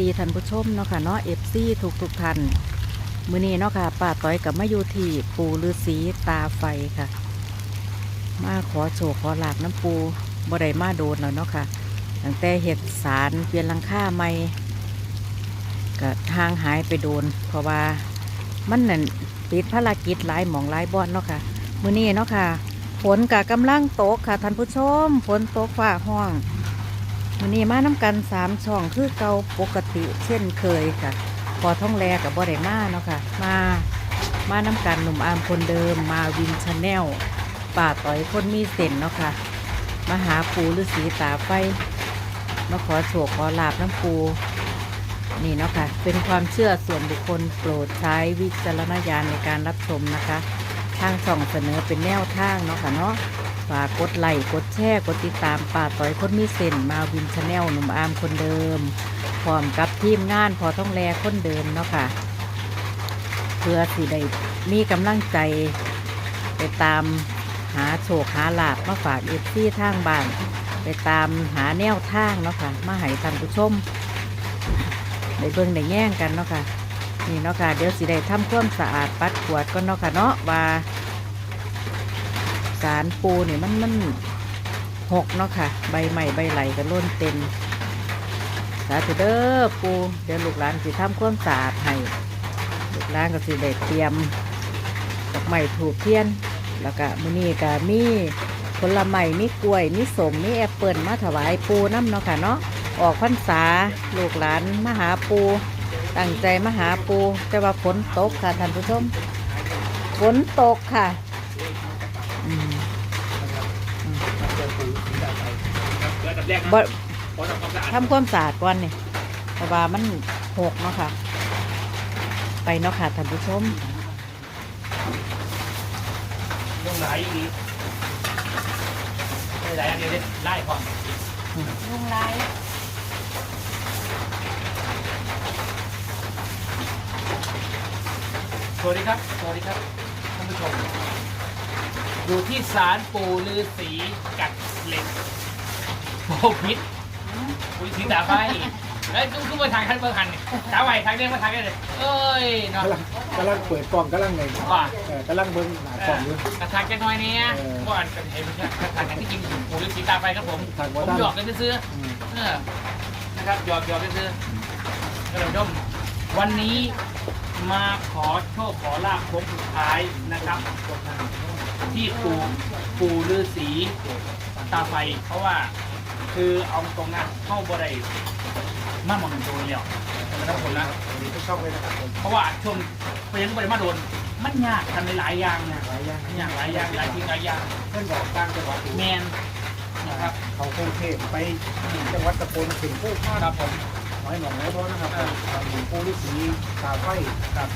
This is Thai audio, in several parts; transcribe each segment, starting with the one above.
ดีท่านผู้ชมเนาะค่ะเนาะเอฟซีทุกทุกท่านมื้อนี้เนาะค่ะป้าต้อยกับมาอยู่ที่ปูฤาษีตาไฟค่ะ มาขอโชคขอลาบน้ำปูบ่ได้มาโดนแล้วเนาะค่ะตั้งแต่เห็ดสารเปลี่ยนลังค่าใหม่ก็ทางหายไปโดน เพราะว่ามันนั่นติดภารกิจหลายหมองหลายบอนเนาะค่ะมื้อนี้เนาะค่ะฝนกะกำลังตกค่ะท่านผู้ชมฝนตกฟ้าห้อง วันนี้มาน้ำกันสามช่องคือเกาปกติเช่นเคยค่ะ พอท่องแลกับบ่ได้มาเนาะค่ะ มามาน้ำกันหนุ่มอามคนเดิมมาวินชาแนลป่าต่อยคนมีเส้นเนาะค่ะมาหาปูฤาษีตาไฟมาขอโชคขอลาบน้ำปูนี่เนาะค่ะ เป็นความเชื่อส่วนบุคคลโปรดใช้วิจารณญาณในการรับชมนะคะ ทางช่องเสนอเป็นแนวทางเนาะค่ะเนาะ ฝากกดไลค์กดแชร์กดติดตามป่าต่อยคนมีเส้นมาวินชาแนลหนุ่มอามคนเดิมพร้อมกับทีมงานพอต้องแลคนเดิมเนาะค่ะ เพื่อสิได้มีกำลังใจไปตามหาโชคหาลาบมาฝากเอฟซี่ทางบ้าน ไปตามหาแนวทางเนาะค่ะ มาให้ท่านผู้ชมได้เบิ่งได้แย่งกันเนาะค่ะนี่เนาะค่ะ เดี๋ยวสิได้ทำความสะอาดปัดกวดก็เนาะค่ะเนาะว่า สารปูเนี่ยมันมันหกเนาะค่ะ ใบใหม่ใบไหลก็ล้นเต็มสาธุเด้อปูเดี๋ยวลูกหลานสิทำความสะอาดให้ลูกหลานก็สิได้เตรียมดอกไม้ถูกเทียน แล้วก็มื้อนี้ก็มีผลไม้มีกล้วยมีสมมีแอปเปิลมาถวายปูน้ำเนาะค่ะเนาะออกพรรษาลูกหลานมาหาปูตั้งใจมาหาปูแต่ว่าฝนตกค่ะท่านผู้ชมฝนตกค่ะ อืม เกิดดับแรกนะบ่ขอทำความสะอาดทำความสะอาดก่อนนี่เพราะว่ามันหกเนาะค่ะ ไปเนาะค่ะท่านผู้ชมลงไหลอีกไม่ไหลอันเดียวเด็ดไล่ก่อนลุงไรสวัสดีครับสวัสดีครับท่านผู้ชม อยู่ที่ศาลปู่ฤาษีกัดเหล็ก โบพิษอุ้ยสีตาไฟแล้วทุกทุกมาทางขั้นเบอร์หันนี่ตาไหวทางเนี้ยมาทางนี้เลยเอ้ยเนาะกำลังกำลังเปิดกล้องกำลังในว่าเอ่อกำลังเบิ้งหน้ากล้องอยู่กระทางแค่น้อยเนี้ยเออว่าเป็นเห็นกระทางกันที่จริงปู่ฤาษีตาไฟครับผมทางผว่ามตั้งหยอกกันซื้ออืมเออนะครับหยอกหยอกกันซื้อๆกระดมวันนี้มาขอโชคขอลาบโค้งสุดท้ายนะครับ ที่ปู่ปู่ฤาษีตาไฟเพราะว่า คือเอาตรงนั้นเข้าบ่ได้มาหมองโดนแล้วนะครับผมนะวันนี้ทุกช่องเลยนะครับผมเพราะว่าช่วงไปยังบ่ได้มาโดน มันยากทำหลายๆอย่างนะหลายอย่างยากหลายอย่างหลายทีหลายอย่างเพื่อนบอกตั้งจังหวัดแมนนะครับเขากรุงเทพไปจังหวัดสกลถึงผู้พาครับผมน้อยหน่องน้อยเพราะนะครับหลวงปู่ฤาษีตาไฟครับ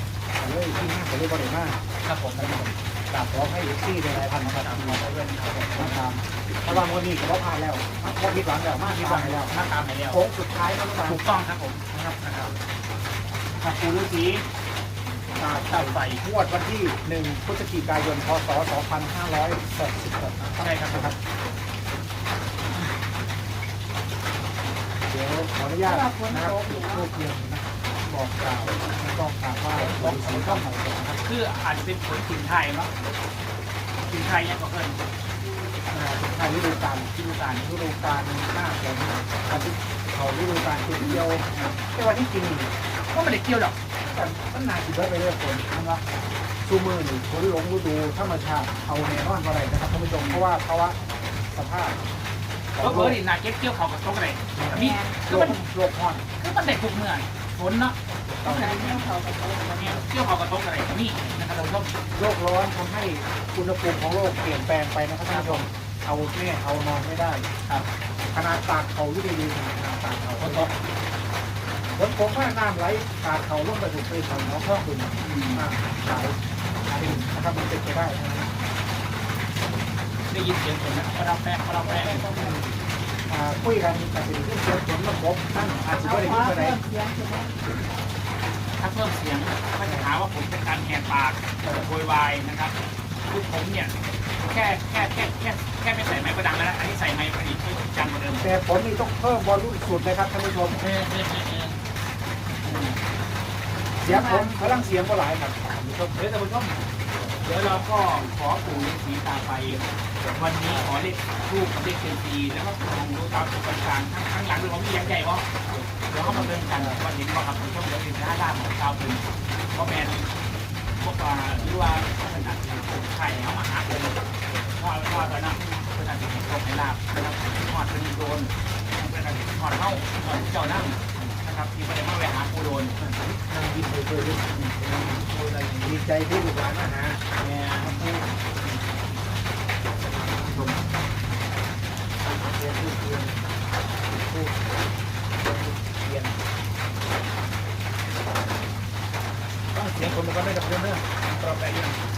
เลยที่ห้าไปเลยบริมาครับผม กราบขอให้เอฟซีในหลายพันนะครับมาด้วยนะครับมาตามเพราะว่าวันนี้ก็ผ่านแล้วพอผิดหวังแล้วมากที่ที่หฟัวังงแล้แล้ววมาตามไปแล้วโค้งสุดท้ายแล้วครับถูกต้องครับผมนะครับนะครับครับปู่ฤาษีตาเต่าไฟงวดวันที่หนึ่งพฤศจิกายน พศ 2566ใช่ครับครับ เดี๋ยวขออนุญาตนะครับรวบรวมนะบอกกล่าวแล้วก็กล่าวว่าบอกสีข้าวหอมนะ ครับคืออาจจะเป็นผลถิ่นไทยมั้งถิ่นไทยยังก็เกินไทยฤดูกาลที่ดูการฤดูกาลหน้าฝนอาทิตย์เขาฤดูกาลคือเดียวแต่วันที่จริงนี่ก็ไม่ได้เกี่ยวหรอกแต่ต้นนาจิตไปเรื่อยฝนนะครับชูมือนี่ฝนหลงฤดูธรรมชาติเอาแน่นอนอะไรนะครับท่านผู้ชมเพราะว่าภาวะสภาพขเพองราะโลเบอกร์นี่นาเก็ตเกี่ยวเขากับตรงอะไรมีโลคือกมันโลกร้อนคือมันได้ทุกเมื่อฝนเนาะ ต้องได้เกี่ยวเขากับตรงเกี่ยวเขากับตรงอะไรนี่นะครับท่านผู้ชมโลกร้อนทำให้อุณหภูมิของโลกเปลี่ยนแปลงไปนะครับท่านผู้ชมเอาแน่เอานอนไม่ได้ครับขนาดตากเขาอยู่ดีๆขนาดตากเขาฝนตกฝนตกมากน้ำไหลตากเขาลงไปถูกไปเขาเนาะเพิ่มขึ้นมากหลายหลายนะครับมันเป็นไปได้นะครับได้ยินเสียงฝนนะกระดับแปะกระดับแปะอ่าคุยกันกับสิ่งที่เกิดผลระบบท่านอาจจะไม่ได้ยินอะไรถ้าเพิ่มเสียงก็จะหาว่าผมเป็นการแหกปากโวยวายนะครับคือผมเนี่ยแค่แค่แค่แค่แค่ไม่ใส่ไม้ก็ดังแล้วนะอันนี้ใส่ไม้พอดีที่จังกว่าเดิมแต่ผลนี่ต้องเพิ่มบอลลูนสุดเลยครับท่านผู้ชมเออเออเออเออเสียงผลพลังเสียงก็หลายครับท่านผู้ชมเดี๋ยวท่านผู้ชมเดี๋ยวเราก็ขอปู่ฤาษีตาไฟวันนี้ขอเลขรูปกับเลขเซนซีแล้วก็ลองดูตามจุดต่างๆทั้งทั้งหลังด้วยว่ามียังใหญ่บ่เดี๋ยวเขามาเดินกันวันเห็นบ่ครับผมเดี๋ยวเป็นหน้าด้านของชาวเป็นพ่อแมนพวกว่าหรือว่าขนาดไข่เขามาหาเลยว่าว่าตอนนั้นเป็นการเป็นของในลาบนะครับทอดเป็นโดนเป็นการทอดเข้าทอดเจ้านั่งนะครับที่ไม่ได้มาไปหาปูโดนนั่งยิ้มไปด้วยดีใจที่ลูกหลานมาหาเนี่ยเรียนผู้เรียนผู้ ยนต้องเสียงคนมันก็ได้กับเรื่องเรื่องต่อไปยัง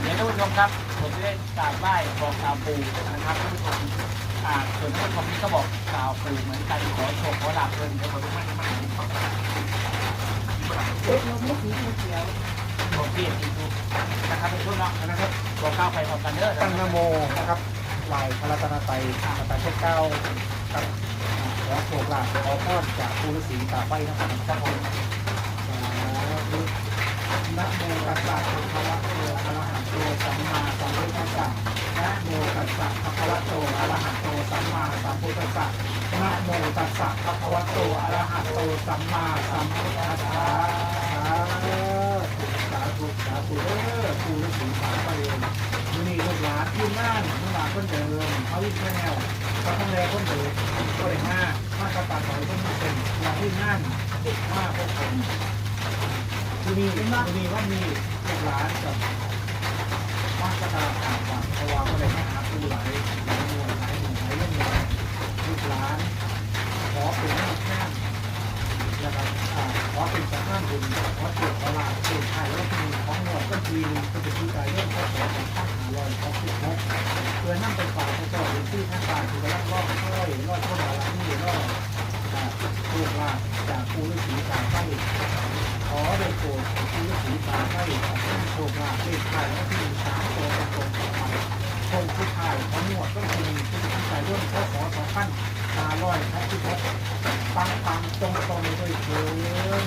เดี๋ยวท่านผู้ชมครับ ผมจะได้กราบไหว้บอกกล่าว ปู่นะครับท่านผู้ชมอ่าส่วนท่านผู้ชมนี่ก็บอกกล่าวปู่เหมือนกันขอโชคขอลาบเพิ่นเดี๋ยวขอทุกท่านมาถึงเขาบอกเปลี่ยนอีกดูนะครับท่านผู้ชมเนาะนะครับบอกกล่าวไปพร้อมกันเด้อตั้งนโมนะครับลายพระรัตนตรัยมาตราเช็ดเก้ากับขอโชคลาภขอพรจากภูฤาษีตาไฟนะครับครับผมนะโมตัสสะภะคะวะโตอะระหะ โตสัมมาสัมพุทธัสสะนะโมตัสสะภะคะวะโตอะระหะโตสัมมาสัมพุทธัสสะนะโมตัสสะภะคะวะโตอะระหะโตสัมมาสัมพุทธัสสะสาธุสาธุเด้อภูฤาษีตาไฟเองนี่ลูกหลานทีมงานลูกหลานคนเดิมเขาวิ่งแนวเขาทำแรงคนเดิมก็เลยห้ามาตรการต่อยคนเป็นอยางที่งานเด็กมากพวกผมมือนี่มือนี่ว่ามีลูกหลานกับ มาตรการต่างๆเพราะว่าก็เลยมาหาผู้หลายหลายหน่วยหลายหน่วยหลายเรื่องหน่วยลูกหลานขอเป็นหน้าแข้งนะครับอ่าขอเป็นสานบุญขอเกิดตลาดเกิดไทยแล้วมีของหน่วยก็ทีนึงก็จะที่การเรื่องข้อขอของข้าหาลอยของสิบหกเพื่อนั่งไป ขอเจ้าหรือที่ท่านฝากถือว่าล่อค่อยล่อเข้ามาแล้วนี่ล่อถูกลาจากภูฤาษีตาได้โปรดภูฤาษีตาไฟของท่านโชคลาภเลขไทยและที่สามตัวตรงตรงต่อไปคงผู้ชายของหนวดก็คือที่ท่านใจร่วมข้อขอสองพันตาลอยทัพที่พบปังปังตรงตรงด้วยเพื่อน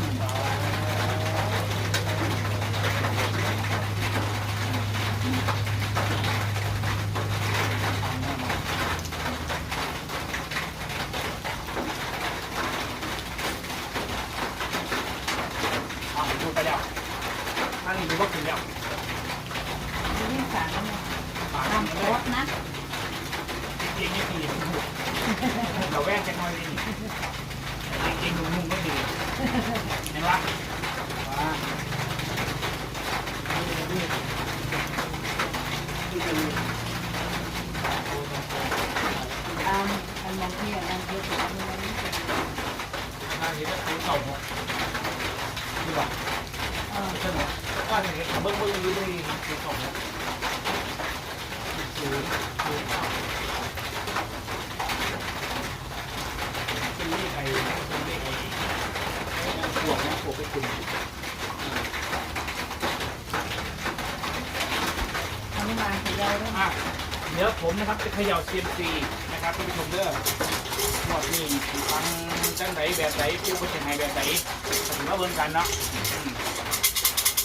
ดูไปแล้วท่านนี้ดูว่าถึงแล้วฝากทำเลยจริงๆนี่ดีเราแวกจะน้อยดีจริงๆนุ่มๆก็ดีเห็นปะ ว่านี่นี่นี่เป็น ทางนี้ก็คือเก่าหมดดีกว่าสนุกว่าอย่างนี้เบิ้งเบิ้งยืดเลยคือเก่าหมดศูนย์ศูนย์ เป็นเลขไอ้เป็นเลขไอ้บวนะบวไปคุณอะเดี๋ยวผมนะครับจะเขย่าเซียมซีนะครับท่านผู้ชมเด้อหมดนี่ฟังจังไหนแบบไหนผู้เป็นยังไงแบบไหนถือว่าเบิ่งกันเนาะ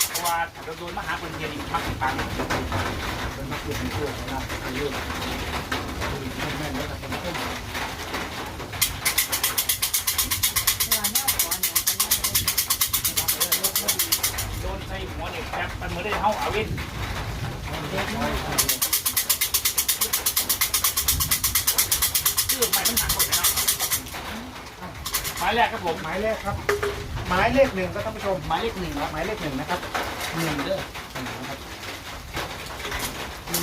เพราะว่าถ้าเราโดนมหาคนเดียวอีกพักปัง นักเรียนโชคนะไเรื่อยแม่นล้วกันนะโดนใส่หัวเนี่ยแคบมันเหมือนได้เฮาอาวินเชื่อไปมัรักกว่าแล้วหมายแรกครับผมหมายแรกครับ หมายเลขหนึ่งครับท่านผู้ชมหมายเลขหนึ่งครับหมายเลขหนึ่งนะครับหนึ่งเด้อ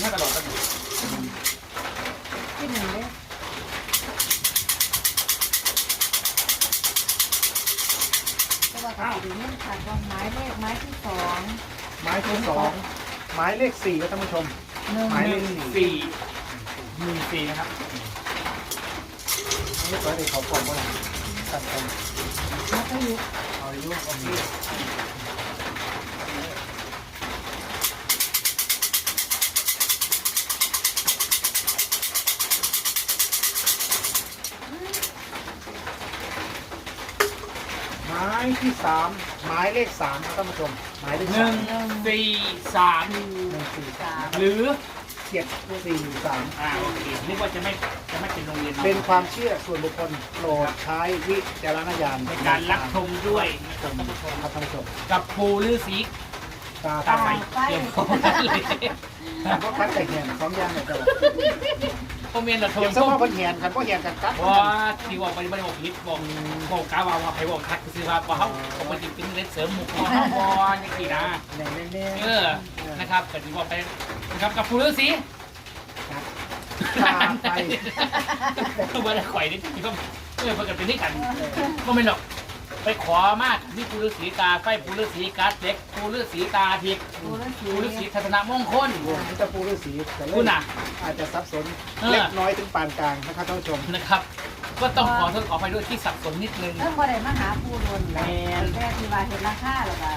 ให้ตลอดกันอยู่ที่หนึ่งเลยก็ว่าเขาจะเล่นขาดว่าไม้เลขไม้ที่สองหมายที่สองหมายเลขสี่ครับท่านผู้ชม หนึ่งหมายหเลนึ่ขงสี่สี่หนึ่งสี่นะครับนี่ตัวเด็กเขาบอกว่าตัดไปแล้วก็อยู่เอาอายุเอาอายุ ที่สามหมายเลขสามครับท่านผู้ชมหมายเลขหสานึ่มงสี่สามหนึ่งสี่สามหรือเจ็ดสี่สามอ่าโอเคนึกว่าจะไม่จะไม่เป็นโรงเรียนเป็นความเชื่อส่วนบุคคลโปรดใช้วิจารณญาณในการรับชมด้วยครับท่านผู้ชมครับท่านผู้ชมกับปูลือสีตาตาตาไฟเตรียมพร้อมเลยผมก็คัดแต่แหนสองอย่างเลยจ้ะ คอมเมนต์เราโทรเดี๋ยวสมมติเพิ่นแหนกันเพราะแหนกันกัดว่าที่ว่าไปไม่ได้บอกลิฟต์บอกบอกกาวาว่าใครบอกคัดคือว่าว่าเขาปกติเป็นเล่นเสริมหมุกของเขาบอลอย่างนี้นะแหนแน่เออนะครับก็ถือว่าไปนะครับกับปูลือสีตาไฟไม่ได้ข่อยนี่ที่ก็เออปกตินี่กันก็ไม่หรอก ไปขอมากนี่ปูลือสีตาไฟปูลือสีการ์ดเล็กปูลือสีตาทิพย์ดูแล้วสีปูลือสีทัศนมงคลรวมที่จะปูฤาษีแต่เล่คุณนน่ะ อาจจะซับซ้อนเออ เล็กน้อยถึงปานกลางนะครับท่านผู้ชมนะครับ ก็ต้องขอโทษขออภัยด้วยที่สับสนนิดนึง เรื่องบ่ได้มาหาผู้โดนแม่แม่ที่ว่าเห็นราคาหรอกว่า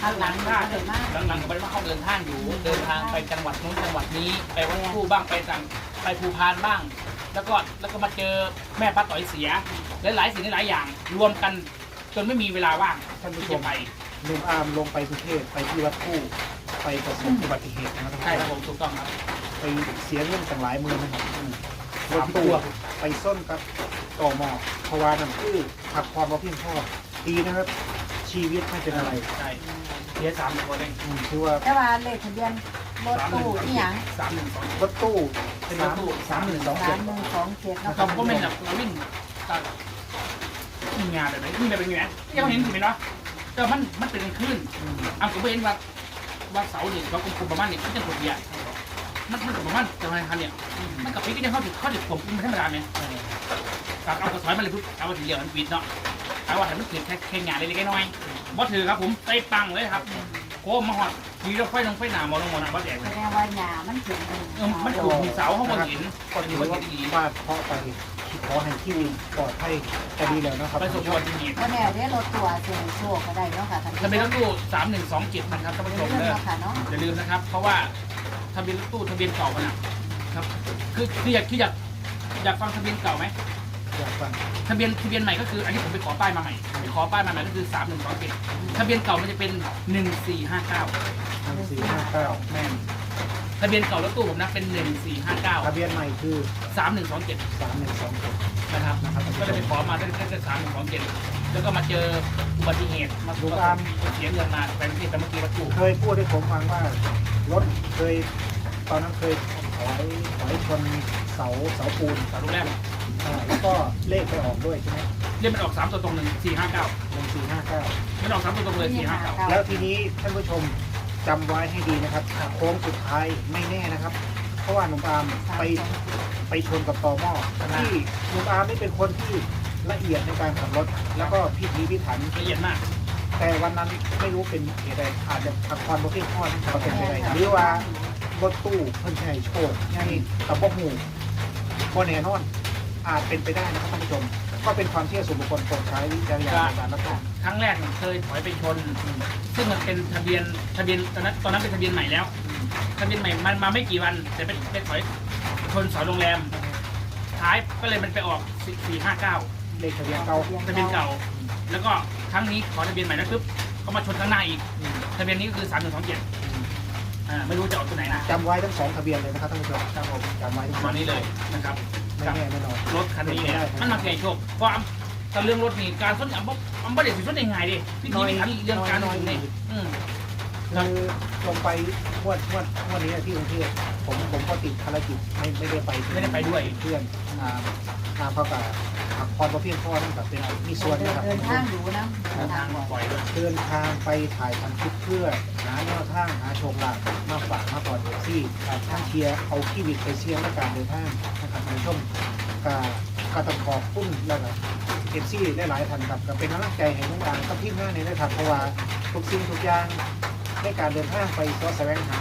ทางหลังหน้ามาเห็นมาก หลังๆก็ไม่ได้มาเข้าเดินทางอยู่ เดินทางไปจังหวัดนู้นจังหวัดนี้ ไปวัดคู่บ้างไปต่างไปภูพานบ้าง แล้วก็แล้วก็มาเจอแม่ป้าต่อยเสียหลายๆสิ่งหลายๆอย่าง รวมกันจนไม่มีเวลาว่างท่านผู้ที่ชจะมไปหนุ่มอาร์มลงไปกรุงเทพไปที่วัดคู่ไปประสบอุบัติเหตุนะครับใช่ครับผมถูกต้องครับไปเสียเงินตั้งหลายหมื่นนะครับรสาถมตู้ตัวไปส้นกับต่อหมอเพราะว่านั่นคือขับความมาเพียงพอดีนะครับ ชีวิตไม่เป็นอะไรใช่เสียสามตัวเองอืมคือว่าแต่ว่าเลขทะเบียน รถตู้อีหยังสามหนึ่งสองรถตู้เป็นรถตู้สามหนึ่งสองสาเจ็มดหนึ่งสองเจ็ดนะนะคครัรับบก็ไม่แบบเราวิ่งตัดมีงานแบบไหนมีแบบเป็นไงที่เขาเห็นถูกไหมเนาะแต่มันมันเป็นคลื่นอืมอะผมไปเห็นว่าว่าเสาเนี่ยเขาคุมประมาณเนี่ยเขาจะกดเบียร์มันมันประมาณจะมาทันเนี่ยมันกับปีก็ยังเข้าถึงเข้าถึงผมไม่ธรรมดาเนี่ยตัดเอากระสอยมาเลยปุ๊บเอามาถึงเดียวมันปิดเนาะเอาว่าแต่มันถือแค่แค่งานเล็กๆน้อยๆบอสถือครับผมใส่ปังเลยครับ โค้มาหอดทีเราไฟลงไฟหนาหมอลงหมอนะบอสแดงแสดงว่าหยามันถึงเออมันถูกมีเสาเขาบนหินก็ถือว่าฟาดเคราะห์ไปขอให้ที่ปลอดภัยจะดีแล้วนะครับประสบอุบัติเหตุก็แนวเด้รถตัวเสียงโชคก็ได้เนาะค่ะท่านผู้ชทะมเบียนรถตู้สามหนึ่งสองเจ็ดนะครับท่านผู้ชมเรื่องเด้อเนาะค่ะเนาะอย่าลืมนะครับ เพราะว่าทะเบียนรถตู้ทะเบียนเก่ามันอะครับ คือคืออยากคืออยากอยากฟังทะเบียนเก่าไหมอยากฟังทะเบียนทะเบียนใหม่ก็คือ อันนี้ผมไปขอป้ายมาใหม่ไป ขอป้ายมาใหม่ก็คือสามหนึ่งสองเจ็ดทะเบียนเก่ามันจะเป็นหนึ่งสี่ห้าเก้าทางสี่ห้าเก้าแม่นทะเบียนเก่ารถตู้ผมนะเป็นหนึ่งสี่ห้าเก้าทะเบียนใหม่คือสามหนึ่งสองเจ็ดสามหนึ่งสองเจ็ดนะครับก็เลยไปขอมาได้ได้สามหนึ่งสองเจ็ดแล้วก็มาเจออุบัติเหตุมาดูการเสียเงินมาไปที่แต่เมื่อกี้วัตถุเคยพูดให้ผมฟังว่ารถเคยตอนนั้นเคยถอยถอยชนเสาเสาปูนสารุแรกอ่าแล้วก็เลขไปออกด้วยใช่ไหม เรียกมันออกสามตัวตรงหนึ่งสี่ห้าเก้าหนึ่งสี่ห้าเก้ามันออกสามตัวตรงเลยสี่ห้าเก้าแล้วทีนี้ท่านผู้ชมจำไว้ให้ดีนะครับโค้งสุดท้ายไม่แน่นะครับ เพราะว่าหนุ่มอาร์มไปไปชนกับตอหม้อที่หนุ่มอาร์มนี่เป็นคนที่ละเอียดในการขับรถ แล้วก็พิถีพิถัน ละเอียดมาก แต่วันนั้นไม่รู้เป็นเหตุใดอาจจะขับความรถที่ข้อดก็เป็นไปได้หรือว่ารถตู้เพิ่นใช้โชคไงกับบ่หูบ่แน่นอนอาจเป็นไปได้นะครับท่านผู้ชม ก็เป็นความเชื่อส่วนบุคคลโปรดใช้วิจารณญาณในการรับชมครั้งแรกเนี่ยเคยถอยไปชน ซึ่งมันเป็นทะเบียนทะเบียนตอนนั้นตอนนั้นเป็นทะเบียนใหม่แล้วทะเบียนใหม่มันมาไม่กี่วัน แต่เป็นไปถอยชนเสาโรงแรม ท้ายก็เลยมันไปออกสี่ห้าเก้าเลขทะเบียนเก่าทะเบียนเก่า แล้วก็ครั้งนี้ขอทะเบียนใหม่แล้วปุ๊บก็มาชนข้างหน้าอีกทะเบียนนี้ก็คือสามหนึ่งสองเจ็ดอ่าไม่รู้จะออกตัวไหนนะจำไว้ทั้งสองทะเบียนเลยนะครับท่านผู้ชมครับผมจำไว้ทั้งประสอมางณนี้เลยนะครับ ไม่แน่ไม่นอนรถคันนี้เนี่ยมันมาเกี่ยโชคเพราะอำแต่เรื่องรถนี่การส้นอันบ่อันบ่ได้สิส้นยังไงดิพี่ทีไม่ทำเรื่องการน้อยนี่อืมคคือลงไปงวดงวดงวดนี้ที่กรุงเทพผมผมก็ติดภารกิจไม่ไม่ได้ไปไม่ได้ไปด้วยเพื่อนอ่าอ่าเพราะกับพักผ่อนเพราะเพียงพอนั่นแบบเป็นมีส่วนนะครับเดินทางดูนะเดินทางบ่อยด้วยเดินทางไปถ่ายทำคลิปเพื่อหาแนวทางหาโชคลาภมาฝากมาปลอด เอฟซีท่านเชียร์เอาขี้วิตไปเชียร์และการเดินทางนะครับท่านผู้ชมก็ก็ต้องขอบคุณแล้วก็เอฟซีได้หลายๆท่านครับก็เป็นกำลังใจให้น้องดางกับทีมงานนี้นะครับเพราะว่าทุกสิ่งทุกอย่างในการเดินทางไปก็แสวงหา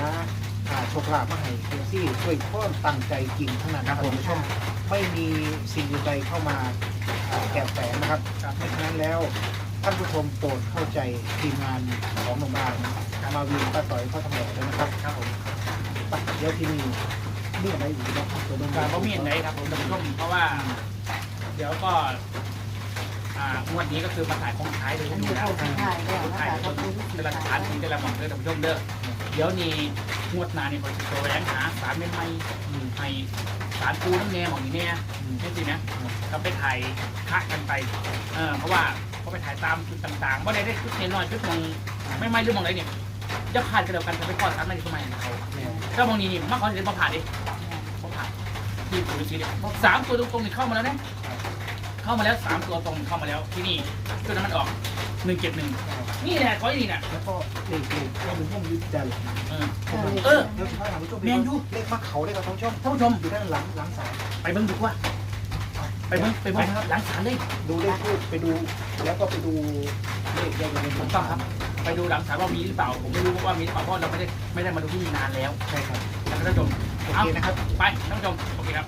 อ่าโชคลาภมาให้เอฟซีด้วยความตั้งใจจริงทั้งนั้นนะครับท่านผู้ชมไม่มีสิ่งใดเข้ามาอ่าแอบแฝงนะครับเพราะฉะนั้นแล้วท่านผู้ชมโปรดเข้าใจทีมงานของโรงพยาบาลมาวินป้าต่อยพ่อทำแหล่ด้วยนะครับครับผมไป เดี๋ยวที่นี่มีอะไรอีกนะตัวโรงพยากาบารลบ่มีอันไหนครับผมท่านผู้ชมเพราะว่า เดี๋ยวก็ อ่างวดนี้ก็คือมาถ่ายของท้ายเลยอันอนี้ยู่แล้วเขาสุดท้ายแล้วนะถ่ายคะต้ก็นคือเป็นหลักฐานจริงแต่ละหม่องเลยท่านผู้ชมเด้อเดี๋ยวนี้งวดหน้านี่ผมจะแสวงหาสารเม็ดไม้ให้สารปูน้ำแนมของนี่เนี่ยนี่สินะก็ไปถ่ายคะกันไปเออเพราะว่าเขาไปถ่ายตามจุดต่างๆว่าได้ได้จุดเนน้อยจุดมองไม่ไม่หรือมองไหนเนี่ยจะผ่านกันเดียวกันจะไปก่อนสารไม่ทำไมเขา ถ้ามองนี้นี่มากกว่าจะมาผ่านดิมาผ่านที่ปุ๋ยสีเนี่ยสามตัวตรงๆนี่เข้ามาแล้วนะเข้ามาแล้วสามตัวตรงเข้ามาแล้วที่นี่จุดนั้นมันออกหนึ่งเจ็ดหนึ่งนี่แหละขออย่างนี้น่ะแล้วก็เลขเลขเราเป็นห้องยุติธรรมเออเออเดี๋ยวท่านผู้ชมแมนยูเลขมักเขาเลขกับท่านผู้ชมท่านผู้ชมอยู่ด้านหลังหลังศาลไปเบิ้งดีกว่าไปเบิ้งไปเบิ้งหลังศาลเลยดูเลขทูปไปดู แล้วก็ไปดูเลขยายเป็นถูกต้องครับ ไปดูหลังศาลว่ามีหรือเปล่า ผมไม่รู้ว่ามีหรือเปล่าเพราะเราไม่ได้ไม่ได้มาดูที่นี่นานแล้วใช่ครับนะครับท่านผู้ชมโอเอาเคนะครับ ไปท่านผู้ชมโอเคครับ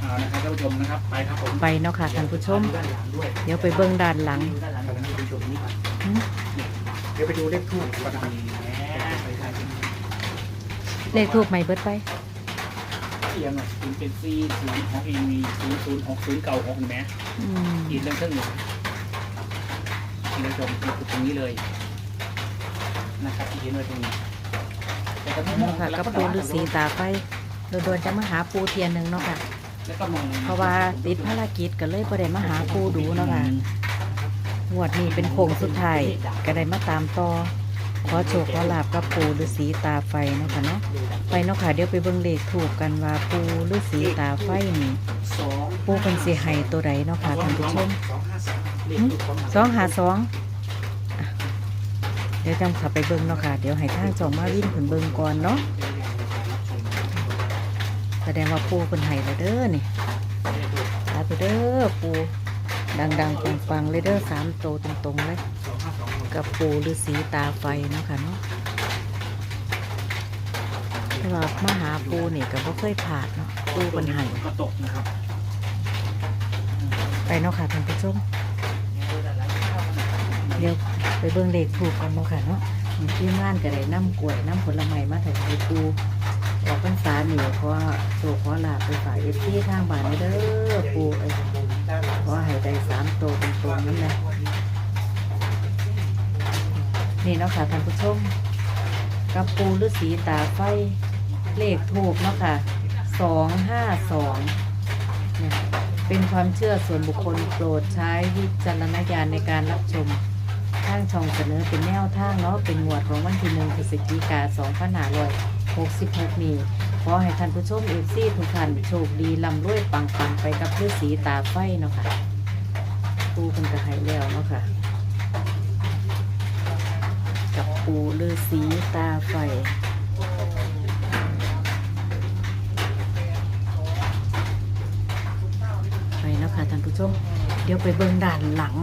เอานะครับท่านผู้ชมนะครับไปครับผมไปเนาะค่ะท่านผู้ชม ด้านหลังด้วยเดี๋ยวไปเบิ่งด้านหลังดูด้านหลังท่านผู้ชมนี่ครับเดี๋ยวไปดูเลขทูปก่อนนะครับแหมไปถ่ายเป็นเลขทูบใหม่เบิดไปเอียงอะศูนย์เป็นซีศูนย์ของอีมีศูนย์ศูนย์หกศูนย์เก่าหกเห็นไหมอืม อีกเรื่องเครื่องหนึ่ง ท่านผู้ชมนี่คือตรงนี้เลยนะครับที่เห็นไว้ตรงนี้แต่ก็ไม่มองเนาะค่ะกับปูฤาษีตาไฟโดนๆจะมาหาปูเทียนหนึ่งเนาะค่ะ แล้วก็มองเพราะว่าติดภารกิจก็เลยบ่ได้มาหาปูดูเนาะค่ะงวดนี้เป็นโค้งสุดท้ายก็ได้มาตามต่อขอโชคขอลาบกับปูฤาษีตาไฟเนาะค่ะเนาะไปเนาะค่ะเดี๋ยวไปเบิ่งเลขถูกกันว่าปูฤาษีตาไฟนี่สองปูเป็นสิให้ตัวใดเนาะค่ะท่านผู้ชม สองหาสองเดี๋ยวจำขับไปเบิ่งเนาะค่ะ เดี๋ยวให้ทางจองมาวิ่นผนเบิ่งก่อนเนาะแสดงว่าปูเป็นไห้แล้วเด้อนี่ตาไปเด้อปูดังๆปังๆเลยเด้อสามโตตรงๆเลยกับปูฤาษีตาไฟเนาะค่ะเนาะแต่ว่ามาหาปูนี่ก็บ่เคยผ่านเนาะปูเป็นไห้ก็ตกนะครับไปเนาะค่ะท่านผู้ชม เดี๋ยวไปเบิ่งเลขถูกกันเนาะค่ะเนาะที่งานก็ได้น้ำกล้วยน้ำผลไม้มาถวายปูออกพรรษาเหนียวเพราะว่าโชคขอลาไปฝากเอฟซีทางบ้านนี่เด้อปูเอ้ยขอให้ได้สามโตวตรงๆนั่นแหละนี่เนาะค่ะท่านผู้ชมกับปูฤาษีตาไฟเลขถูกเนาะค่ะสองห้าสองเนี่ยเป็นความเชื่อส่วนบุคคลโปรดใช้วิจารณญาณในการรับชม ทางช่องเสนอเป็นแนวทางเนาะเป็นหมวดของวันที่หนึ่งพฤศจิกา2566 นี้ ขอให้ท่านผู้ชมเอฟซีทุกท่านโชคดีลำรวยปังปังไปกับฤาษีตาไฟเนาะค่ะปูเป็นกระไห้แล้วเนาะค่ะ กับปูฤาษีตาไฟไปเนาะค่ะท่านผู้ชม เดี๋ยวไปเบิ่งด้านหลัง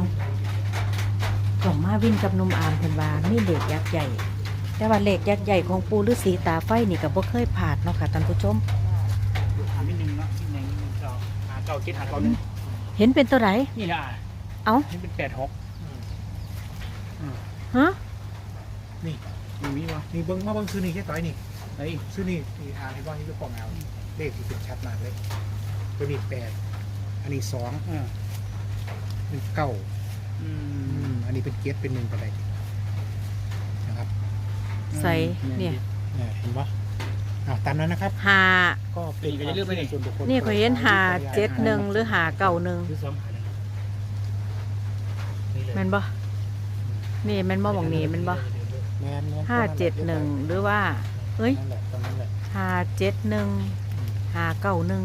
ของมาวินกับหนมอามเพิ่นว่ามีเหล็กยักษ์ใหญ่ แต่ว่าเหล็กยักษ์ใหญ่ของปูฤาษีตาไฟนี่ก็บ่เคยผ่านเนาะค่ะท่านผู้ชมถามนิดนึงเนาะนิดนึงเก่าหาเก่าคิดหาเก่าหนึ่งเห็นเป็นตัวไหน นี่นะเอ้า นี่เป็นแปดหกฮะนี่มีมีวะนี่เบิ้งมาเบิ้งซื้อนี่แค่ต่อยนี่เฮ้ยซื้อนี่นี่อ่านให้ว่านี่เป็นของเอาเลขที่เป็นชัดมากเลยตัวนี้แปดอันนี้สองเออเป็นเก้า อือืมมอันนี้เป็นเกียรเป็นหนึ่งก็ได้นะครับใส่เนี่ย เนี่ยเห็นปะอ่าตามนั้นนะครับ หา ก็เป็นความเชื่อส่วนบุคคลนี่ข่อยเห็นหาเจ็ดหนึ่งหรือหาเก่าหนึ่งหรือสองหาหนึ่งนี่เลยแม่นบ่นี่แม่นบ่หมองนี้แม่นบ่เแมนแมนห้าเจ็ดหนึ่งหรือว่าเอ้ยนั่นแหละตรงนั้นแหละห้าเจ็ดหนึ่งห้าเก้าหนึ่ง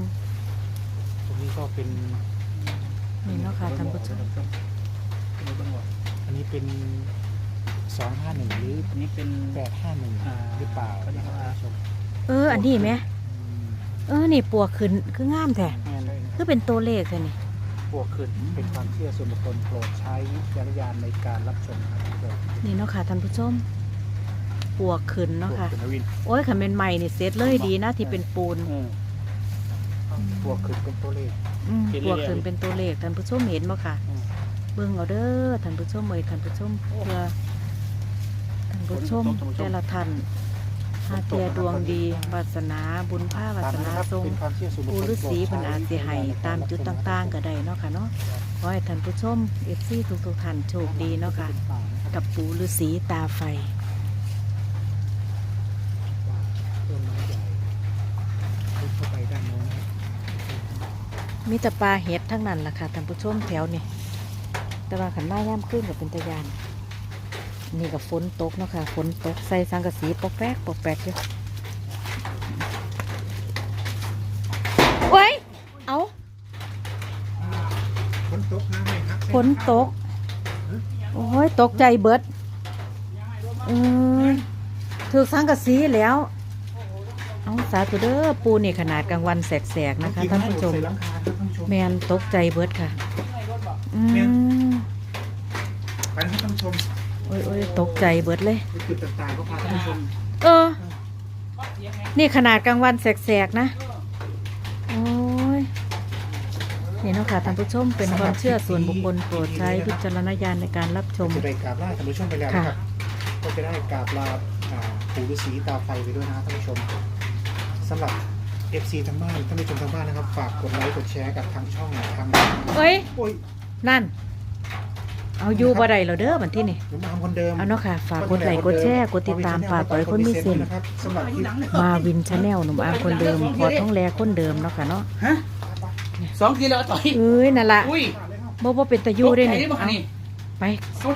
ตรงนี้ก็เป็นนี่เนาะค่ะท่านผู้ชมอั นนี้เป็นสองห้าหนึ่งหรืออันนี้เป็น แปดห้าหนึ่งอ่า หรือเปล่านะครับท่านผู้ชมเออ อันนี้ไหมอืมเออ นี่ปัวขึ้นคืองามแท้แม่นเลยคือเป็นตัวเลขเลยนี่บวกขึ้นเป็นความเชื่อส่วนบุคคลโปรดใช้วิจารณญาณในการรับชมครับท่านผู้ชมนี่เนาะค่ะท่านผู้ชมปัวขึ้นเนาะค่ะบวกขึ้นนะวิน โอ้ยขันเป็นใหม่นี่เซตเลยดีนะที่เป็นปูนเออบวกขึ้นเป็นตัวเลขอืมเป็นเลขปัวขึ้นเป็นตัวเลขท่านผู้ชมเห็นบ่ค่ะ อืม เบิ่งเอาเด้อท่านผู้ชมเอ้ยท่านผู้ชมเพื่อท่านผู้ชมแต่ละท่านหาเทียดวงดีวาสนาบุญภาวาตามสนั้นนาครับทรงเป็นความเชื่อส่วนบุคปูคลฤาษีโปรเพิ่นอาจสิให้ตามจุดต่างๆๆก็ได้เนาะค่ะเนาะขอให้ท่านผู้ชม FC ทุกๆท่านโชคดีเนาะค่ะกับปูฤาษีตาไฟต้นไม้ใหญ่ลึกเข้าไปด้านโน้นนะครับมีแต่ปลาเห็ดทั้งนั้นล่ะค่ะท่านผู้ชมแถวนี่ แต่ว่าขันมาย่ำขึ้นกับเป็นตะยานนี่กับฝนตกเนาะค่ะฝนตกใส่สังกะสีปอกแป๊กปอกแป๊กอยู่เว้ยเอาฝนตกน้ำไหมครับฝนตก โอ้ยตกใจเบิดเออถือสังกะสีแล้ว เอาสาธุเด้อปูนี่ขนาดกลางวันแสกๆนะคะท่านผู้ชมใส่หลังคาครับท่านผู้ชมแมนตกใจเบิดค่ะอืแม่น ม ไปนะครับท่านผู้ชม โอ้ยโอ้ย ตกใจเบิดเลยในจุดต่างๆก็พาท่านผู้ชมเออ นี่ขนาดกลางวันแสกๆนะ โอ้ย นี่เนาะค่ะท่านผู้ชมเป็นความเชื่อส่วนบุคคลโปรดใช้วิจารณญาณในการรับชม จะได้กราบลาท่านผู้ชมไปแล้วนะครับ ก็จะได้กราบลาอ่าปู่ฤาษีตาไฟไปด้วยนะครับท่านผู้ชมสำหรับ FC ทางบ้านท่านผู้ชมทางบ้านนะครับ ฝากกดไลค์กดแชร์กับทางช่องทางเอ้ย โอ้ย นั่น เอาอยู่บ่ได้แล้วเด้อบันที่นี่ผมมาทำคนเดิมเอาเนาะค่ะ ฝากกดไลค์กดแชร์กดติดตามป่าต่อยคนมีเส้นนะครับสำหรับคลิปมาวินชาแนลหนุ่มอาร์มคนเดิมพอท้องแลคนเดิมเนาะค่ะเนาะฮะสองกิโลต่อยเอ้ยนั่นล่ะอุ้ยบ่บ่เป็นตะยูได้นี่ตกใจบ่เอานี่ไป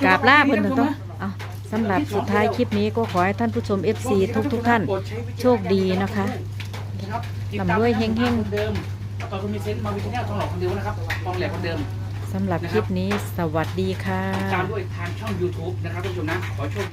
กราบลาเพิ่นเถอะต้องเอาสำหรับสุดท้ายคลิปนี้ก็ขอให้ท่านผู้ชม FC ทุกทุกๆท่าน โชคดีนะคะนะครับลำรวยเฮงๆคนเดิมตอนคุณมีเซนต์มาวิทยาทองหล่อคนเดิมนะครับทองแหลกคนเดิม สำหรับคลิปนี้สวัสดีค่ะตามด้วยทางช่อง YouTube นะครับท่านผู้ชมนะ ขอโชค